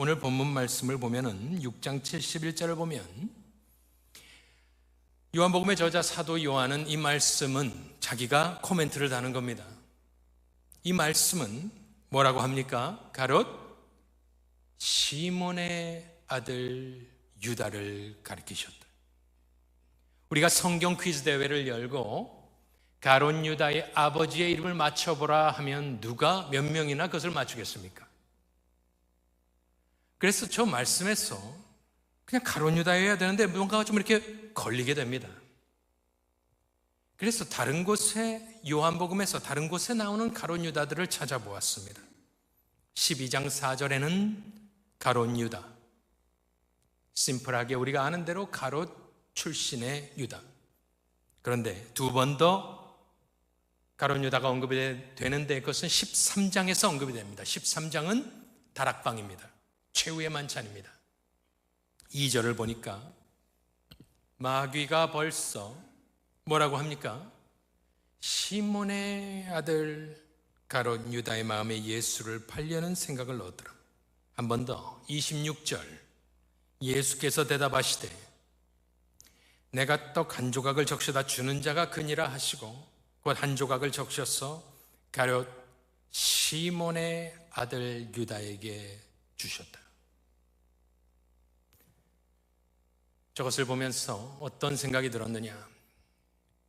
오늘 본문 말씀을 보면은 6장 71절을 보면 요한복음의 저자 사도 요한은 이 말씀은 자기가 코멘트를 다는 겁니다. 이 말씀은 뭐라고 합니까? 가롯 시몬의 아들 유다를 가리키셨다. 우리가 성경 퀴즈 대회를 열고 가론 유다의 아버지의 이름을 맞춰보라 하면 누가 몇 명이나 그것을 맞추겠습니까? 그래서 저 말씀에서 그냥 가론 유다여야 되는데 뭔가가 좀 이렇게 걸리게 됩니다. 그래서 다른 곳에 요한복음에서 다른 곳에 나오는 가론 유다들을 찾아보았습니다. 12장 4절에는 가론 유다. 심플하게 우리가 아는 대로 가롯 출신의 유다. 그런데 두 번 더 가론 유다가 언급이 되는데 그것은 13장에서 언급이 됩니다. 13장은 다락방입니다. 최후의 만찬입니다. 2절을 보니까 마귀가 벌써 뭐라고 합니까? 시몬의 아들 가롯 유다의 마음에 예수를 팔려는 생각을 넣더라. 한 번 더 26절 예수께서 대답하시되 내가 떡 한 조각을 적셔다 주는 자가 그니라 하시고 곧 한 조각을 적셔서 가롯 시몬의 아들 유다에게 주셨다. 저것을 보면서 어떤 생각이 들었느냐?